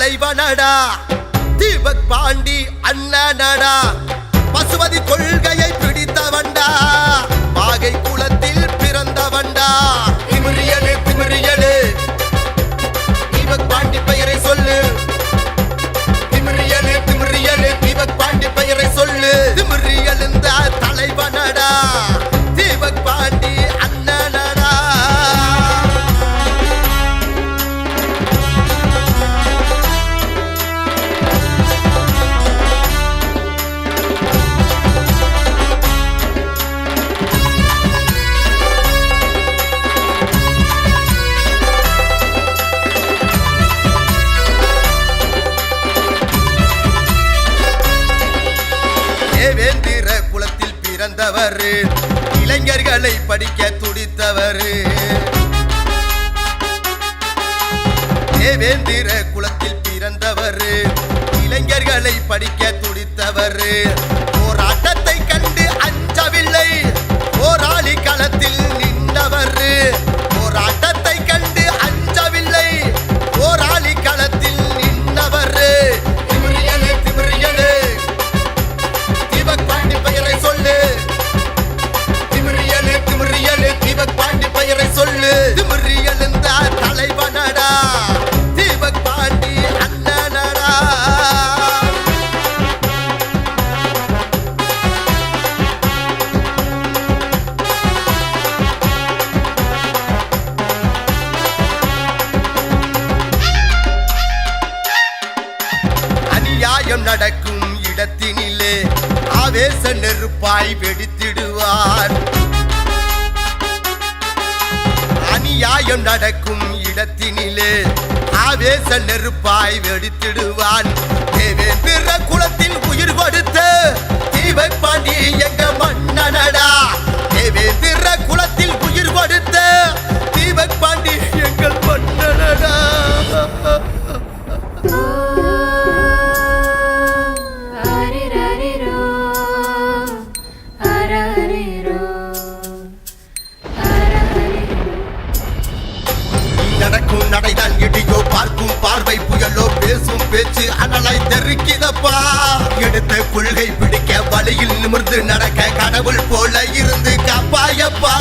தலைவனடா. தீபக் பாண்டி அண்ணனடா. பிறந்தவர். இளைஞர்களை படிக்க துடித்தவர். தேவேந்திர குலத்தில் பிறந்தவர். இளைஞர்களை படிக்க துடித்தவர். அநியாயம் நடக்கும் இடத்தினிலே ஆவேச நெருப்பாய் வெடித்திடுவார். அநியாயம் நடக்கும் இடத்தினிலே ஆவேச நெருப்பாய் வெடித்திடுவான். தேவேந்திர குலத்தில் உயிர் கொடுத்த தீபக் பார்க்கும் பார்வை புயலோ பேசும் பேச்சு அனலாய் தெருக்கிதப்பா. எடுத்த கொள்கை பிடிக்க வழியில் நிமிர்ந்து நடக்க கடவுள் போல இருந்து காப்பாயப்பா.